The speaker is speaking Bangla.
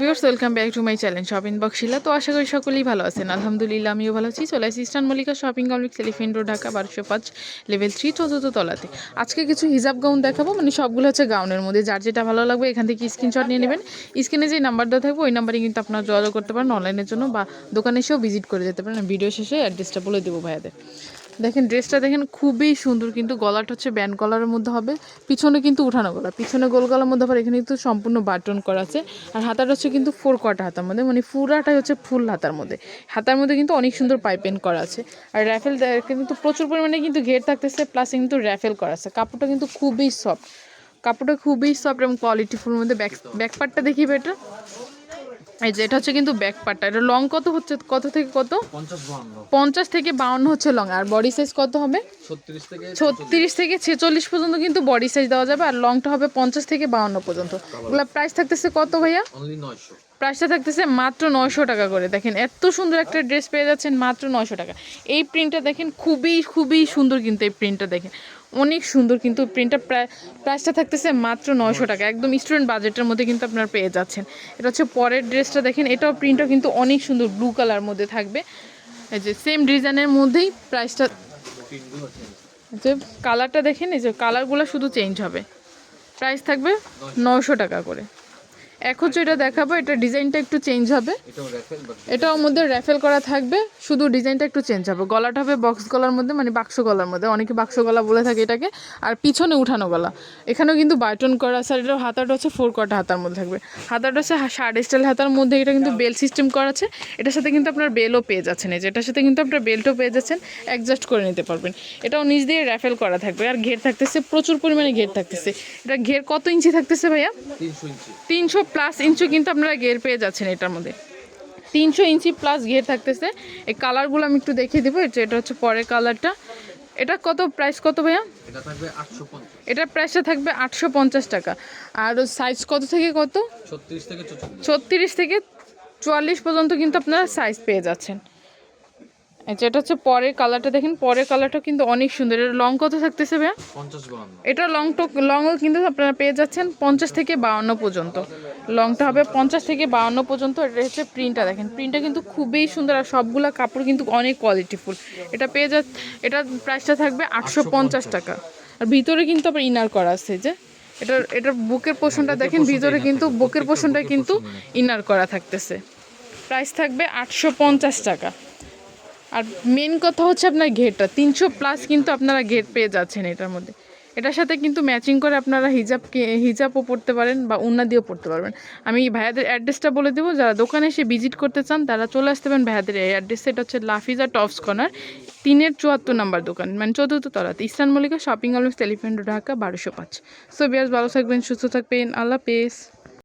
Viewers welcome back to my channel shopping বক্সিলা তো আশা করি সকলেই ভালো আছেন। আলহামদুলিল্লাহ, আমিও ভালো আছি। চলে আসি Eastern Mallika shopping complex Elephant road Dhaka বারোশো পাঁচ লেভেল থ্রি চতুর্থ তলাতে। আজকে কিছু হিজাব গাউন দেখাবো। মানে সবগুলো হচ্ছে গাউনের মধ্যে। যার যেটা ভালো লাগবে, এখান থেকে স্ক্রিনশট নিয়ে নেবেন। স্ক্রিনে যে নাম্বারটা থাকবে, ওই নাম্বারে কিন্তু আপনারা যোগাযোগ করতে পারেন অনলাইনের জন্য বা দোকানে এসেও ভিজিট করে যেতে পারেন। ভিডিও শেষে অ্যাড্রেসটা বলে দেবো ভাইয়াদের। দেখেন, ড্রেসটা দেখেন খুবই সুন্দর, কিন্তু গলাটা হচ্ছে ব্যান্ড গলার মধ্যে হবে। পিছনে কিন্তু উঠানো গলা, পিছনে গোল গলার মধ্যে আবার এখানে কিন্তু সম্পূর্ণ বাটন করা আছে। আর হাতাটা হচ্ছে কিন্তু ফোর কটা হাতার মধ্যে মানে পুরাটাই হচ্ছে ফুল হাতার মধ্যে। হাতার মধ্যে কিন্তু অনেক সুন্দর পাইপেন করা আছে। আর র্যাফেল কিন্তু প্রচুর পরিমাণে কিন্তু ঘের থাকতেছে প্লাস কিন্তু র্যাফেল করা আছে। কাপড়টা কিন্তু খুবই সফট কাপড়টা খুবই সফট এবং কোয়ালিটিফুল মধ্যে। ব্যাক ব্যাক পার্টটা দেখি এটা। এই যে এটা হচ্ছে কিন্তু ব্যাক পার্টটা এটা লং কত হচ্ছে? কত থেকে কত? পঞ্চাশ থেকে বাউন্ন হচ্ছে লং আর বডি সাইজ কত হবে? ছত্রিশ থেকে ছেচল্লিশ পর্যন্ত কিন্তু বডি সাইজ দেওয়া যাবে। আর লংটা হবে পঞ্চাশ থেকে বাউন্ন পর্যন্ত। এগুলো প্রাইস থাকতেছে কত ভাইয়া? প্রাইসটা থাকতেছে মাত্র নয়শো টাকা করে। দেখেন, এত সুন্দর একটা ড্রেস পেয়ে যাচ্ছেন মাত্র নয়শো টাকা। এই প্রিন্টটা দেখেন, খুবই খুবই সুন্দর কিন্তু এই প্রিন্টটা দেখেন। অনেক সুন্দর কিন্তু প্রিন্টটা প্রায় প্রাইসটা থাকতেছে মাত্র নয়শো টাকা। একদম স্টুডেন্ট বাজেটের মধ্যে কিন্তু আপনারা পেয়ে যাচ্ছেন। এটা হচ্ছে পরের ড্রেসটা দেখেন, এটাও প্রিন্টটা কিন্তু অনেক সুন্দর ব্লু কালার মধ্যে থাকবে। এই যে সেম ডিজাইনের মধ্যেই প্রাইসটা যে কালারটা দেখেন, এই যে কালারগুলো শুধু চেঞ্জ হবে। প্রাইস থাকবে নশো টাকা করে। এখন যেটা দেখাবো এটা ডিজাইনটা একটু চেঞ্জ হবে। এটাও মধ্যে র্যাফেল করা থাকবে শুধু ডিজাইনটা একটু চেঞ্জ হবে। গলাটা হবে বক্স গলার মধ্যে মানে বাক্স গলার মধ্যে। অনেকে বাক্স গলা বলে থাকে এটাকে। আর পিছনে উঠানো গলা। এখানেও কিন্তু বাটন করা আছে আর এটার হাতাটা হচ্ছে ফোর কটা হাতার মধ্যে থাকবে। হাতাটা হচ্ছে শার্ট স্টাইল হাতার মধ্যে এটা কিন্তু বেল সিস্টেম করা আছে। এটার সাথে কিন্তু আপনার বেলও পেয়ে যাচ্ছেন। এই যে এটার সাথে কিন্তু আপনার বেল্টও পেয়ে যাচ্ছেন। অ্যাডজাস্ট করে নিতে পারবেন। এটাও নিচ দিয়ে র্যাফেল করা থাকবে। আর ঘের থাকতেছে প্রচুর পরিমাণে ঘের থাকতেছে। এটা ঘের কত ইঞ্চি থাকতেছে ভাইয়া? তিনশো প্লাস ইঞ্চি কিন্তু আপনারা গের পেয়ে যাচ্ছেন এটার মধ্যে। তিনশো ইঞ্চি প্লাস ঘের থাকতেছে। এই কালারগুলো আমি একটু দেখিয়ে দেবো। এটা এটা হচ্ছে পরের কালারটা এটা কত প্রাইস কত ভাইয়া? এটার প্রাইসটা থাকবে আটশো পঞ্চাশ টাকা। আর সাইজ কত থেকে কত? ছত্রিশ থেকে ছত্রিশ থেকে চুয়াল্লিশ পর্যন্ত কিন্তু আপনারা সাইজ পেয়ে যাচ্ছেন। এই এটা হচ্ছে পরের কালারটা দেখেন পরের কালারটা কিন্তু অনেক সুন্দর। এটা লং কত থাকতেছে ভাইয়া? এটা লং তো লংও কিন্তু আপনারা পেয়ে যাচ্ছেন পঞ্চাশ থেকে বাউন্ন পর্যন্ত। লংটা হবে পঞ্চাশ থেকে বাউন্ন পর্যন্ত। এটা হচ্ছে প্রিন্টটা দেখেন। প্রিন্টটা কিন্তু খুবই সুন্দর আর সবগুলা কাপড় কিন্তু অনেক কোয়ালিটিফুল এটা পেয়ে যা এটার প্রাইসটা থাকবে আটশো পঞ্চাশ টাকা। আর ভিতরে কিন্তু আবার ইনার করা আছে যে। এটার এটার বুকের পোষণটা দেখেন ভিতরে কিন্তু বুকের পোষণটা কিন্তু ইনার করা থাকতেছে। প্রাইস থাকবে আটশো পঞ্চাশ টাকা। আর মেন কথা হচ্ছে আপনার ঘেরটা। তিনশো প্লাস কিন্তু আপনারা ঘের পেয়ে যাচ্ছেন এটার মধ্যে। এটার সাথে কিন্তু ম্যাচিং করে আপনারা হিজাবকে হিজাবও পড়তে পারেন বা উন্না দিয়েও পড়তে পারবেন। আমি ভাইয়াদের অ্যাড্রেসটা বলে দেবো। যারা দোকানে এসে ভিজিট করতে চান, তারা চলে আসতে পারেন ভাইয়াদের এই অ্যাড্রেস এটা হচ্ছে লাফিজা টপস কর্নার তিনের চুয়াত্তর নাম্বার দোকান মানে চতুর্থ তলাতে। Eastern Mallika shopping complex Elephant Dhaka, বারোশো পাঁচ। সো বিয়াস ভালো থাকবেন, সুস্থ থাকবেন। আল্লাহ পেস